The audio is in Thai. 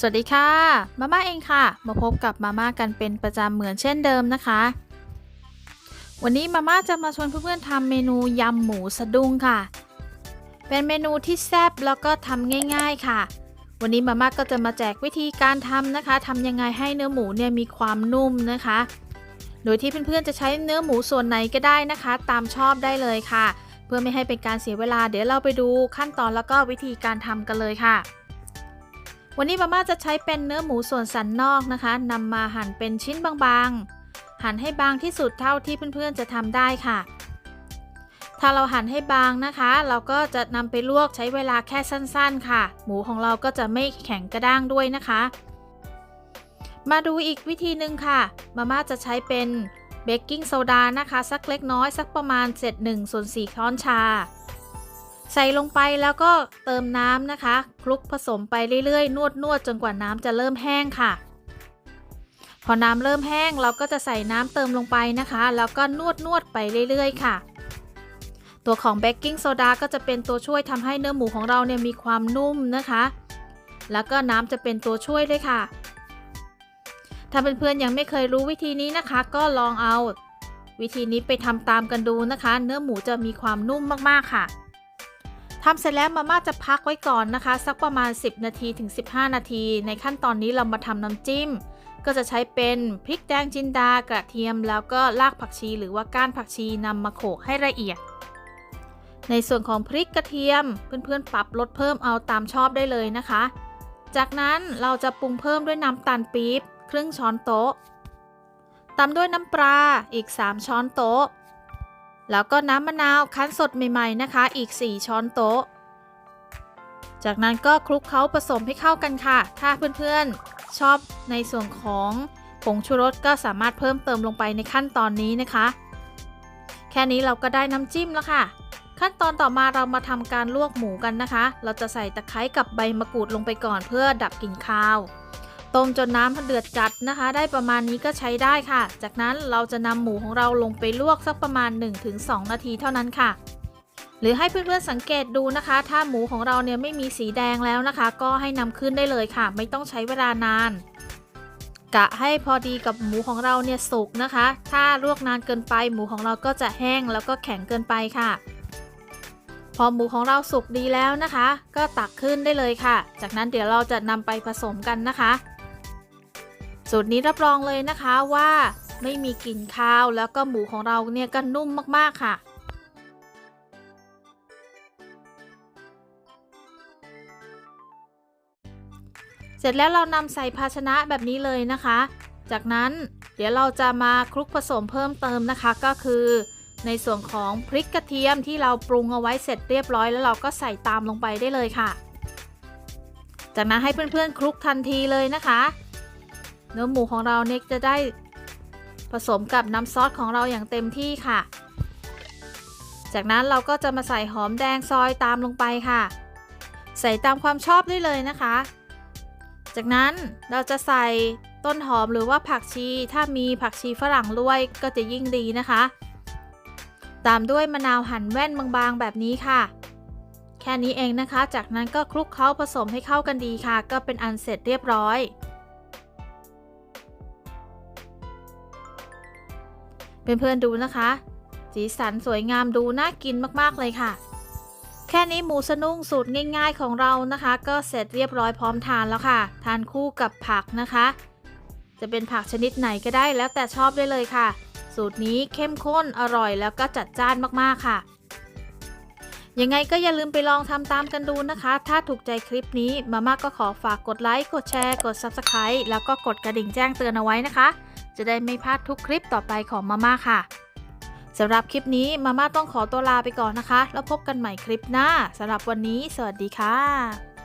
สวัสดีค่ะมาม่าเองค่ะ มาพบกับมาม่ากันเป็นประจำเหมือนเช่นเดิมนะคะ วันนี้มาม่าจะมาชวนเพื่อนๆทำเมนูยำหมูสะดุ้งค่ะ เป็นเมนูที่แซ่บแล้วก็ทำง่าย ๆค่ะ วันนี้มาม่าก็จะมาแจกวิธีการทำนะคะทำยังไงให้เนื้อหมูเนี่ยมีความนุ่มนะคะ โดยที่เพื่อนๆจะใช้เนื้อหมูส่วนไหนก็ได้นะคะ ตามชอบได้เลยค่ะ เพื่อไม่ให้เป็นการเสียเวลา เดี๋ยวเราไปดูขั้นตอนแล้วก็วิธีการทำกันเลยค่ะ วันนี้มาม่าจะใช้เป็นเนื้อหมูส่วนสันนอกนะคะนำมาหั่นเป็นชิ้นบางๆ หั่นให้บางที่สุดเท่าที่เพื่อนๆจะทำได้ค่ะ ถ้าเราหั่นให้บางนะคะ เราก็จะนำไปลวกใช้เวลาแค่สั้นๆ ค่ะ หมูของเราก็จะไม่แข็งกระด้างด้วยนะคะ มาดูอีกวิธีหนึ่งค่ะ มาม่าจะใช้เป็นเบกกิ้งโซดานะคะ สักเล็กน้อยสักประมาณเศษ1ส่วน4ช้อนชา ใส่ลงไปแล้วก็เติมน้ำนะคะ คลุกผสมไปเรื่อยๆ นวดนวดจนกว่าน้ำจะเริ่มแห้งค่ะ พอน้ำเริ่มแห้งเราก็จะใส่น้ำเติมลงไปนะคะ แล้วก็นวดนวดไปเรื่อยๆ ค่ะ ตัวของเบกกิ้งโซดาก็จะเป็นตัวช่วยทำให้เนื้อหมูของเราเนี่ยมีความนุ่มนะคะ แล้วก็น้ำจะเป็นตัวช่วยด้วยค่ะ ถ้าเพื่อนๆยังไม่เคยรู้วิธีนี้นะคะ ก็ลองเอา วิธีนี้ไปทำตามกันดูนะคะ เนื้อหมูจะมีความนุ่มมากๆค่ะ ทำเสร็จแล้วมาม่าจะพักไว้ก่อนนะคะ สักประมาณ 10 นาทีถึง 15 นาที ในขั้นตอนนี้เรามาทำน้ำจิ้ม ก็จะใช้เป็นพริกแดงจินดากระเทียม แล้วก็รากผักชี หรือว่าก้านผักชีนำมาโขลกให้ละเอียด ในส่วนของพริกกระเทียม เพื่อนๆ ปรับลดเพิ่มเอาตามชอบได้เลยนะคะ จากนั้นเราจะปรุงเพิ่มด้วยน้ำตาลปี๊บครึ่งช้อนโต๊ะตามด้วยน้ำปลาอีก 3 ช้อนโต๊ะ แล้วก็น้ำมะนาวคั้นสดใหม่ๆนะคะ อีก 4 ช้อนโต๊ะ จากนั้นก็คลุกเคล้าผสมให้เข้ากันค่ะ ถ้าเพื่อนๆ ชอบในส่วนของผงชูรสก็สามารถเพิ่มเติมลงไปในขั้นตอนนี้นะคะ แค่นี้เราก็ได้น้ำจิ้มแล้วค่ะ ขั้นตอนต่อมาเรามาทำการลวกหมูกันนะคะ เราจะใส่ตะไคร้กับใบมะกรูดลงไปก่อนเพื่อดับกลิ่นคาว ต้มจนน้ำเดือดจัดนะคะ ได้ประมาณนี้ก็ใช้ได้ค่ะ จากนั้นเราจะนำหมูของเราลงไปลวกสักประมาณ 1-2 นาทีเท่านั้นค่ะ หรือให้เพื่อนๆสังเกตดูนะคะ ถ้าหมูของเราเนี่ยไม่มีสีแดงแล้วนะคะ ก็ให้นำขึ้นได้เลยค่ะ ไม่ต้องใช้เวลานานกะให้พอดีกับหมูของเราเนี่ยสุกนะคะ ถ้าลวกนานเกินไป หมูของเราก็จะแห้งแล้วก็แข็งเกินไปค่ะ พอหมูของเราสุกดีแล้วนะคะ ก็ตักขึ้นได้เลยค่ะ จากนั้นเดี๋ยวเราจะนำไปผสมกันนะคะ สูตรนี้รับรองเลยนะคะว่าไม่มีกลิ่นคาวแล้วก็หมูของเราเนี่ยก็นุ่มมากๆค่ะเสร็จแล้วเรานำใส่ภาชนะแบบนี้เลยนะคะ จากนั้นเดี๋ยวเราจะมาคลุกผสมเพิ่มเติมนะคะ ก็คือ ในส่วนของพริกกระเทียมที่เราปรุงเอาไว้เสร็จเรียบร้อย แล้วเราก็ใส่ตามลงไปได้เลยค่ะ จากนั้นให้เพื่อนๆคลุกทันทีเลยนะคะ เนื้อหมูของเราเนี่ยจะได้ผสมกับน้ำซอสของเราอย่างเต็มที่ค่ะ จากนั้นเราก็จะมาใส่หอมแดงซอยตามลงไปค่ะ ใส่ตามความชอบได้เลยนะคะ จากนั้นเราจะใส่ต้นหอมหรือว่าผักชี ถ้ามีผักชีฝรั่งด้วยก็จะยิ่งดีนะคะ ตามด้วยมะนาวหั่นแว่นบางๆแบบนี้ค่ะ แค่นี้เองนะคะ จากนั้นก็คลุกเคล้าผสมให้เข้ากันดีค่ะ ก็เป็นอันเสร็จเรียบร้อย เพื่อนๆดูนะคะ สีสันสวยงามดูน่ากินมากๆเลยค่ะ แค่นี้หมูสนุ่งสูตรง่าย ๆของเรานะคะ ก็เสร็จเรียบร้อยพร้อมทานแล้วค่ะ ทานคู่กับผักนะคะ จะเป็นผักชนิดไหนก็ได้แล้วแต่ชอบได้เลยค่ะ สูตรนี้เข้มข้นอร่อยแล้วก็จัดจ้านมากๆค่ะยังไงก็อย่าลืมไปลองทำตามกันดูนะคะ ถ้าถูกใจคลิปนี้มาม่าก็ขอฝากกดไลค์ กดแชร์ กด Subscribe แล้วก็กดกระดิ่งแจ้งเตือนเอาไว้นะคะ จะได้ไม่พลาดทุกคลิปต่อไปของมาม่าค่ะสำหรับคลิปนี้มาม่าต้องขอตัวลาไปก่อนนะคะ แล้วพบกันใหม่คลิปหน้าสำหรับวันนี้ สวัสดีค่ะ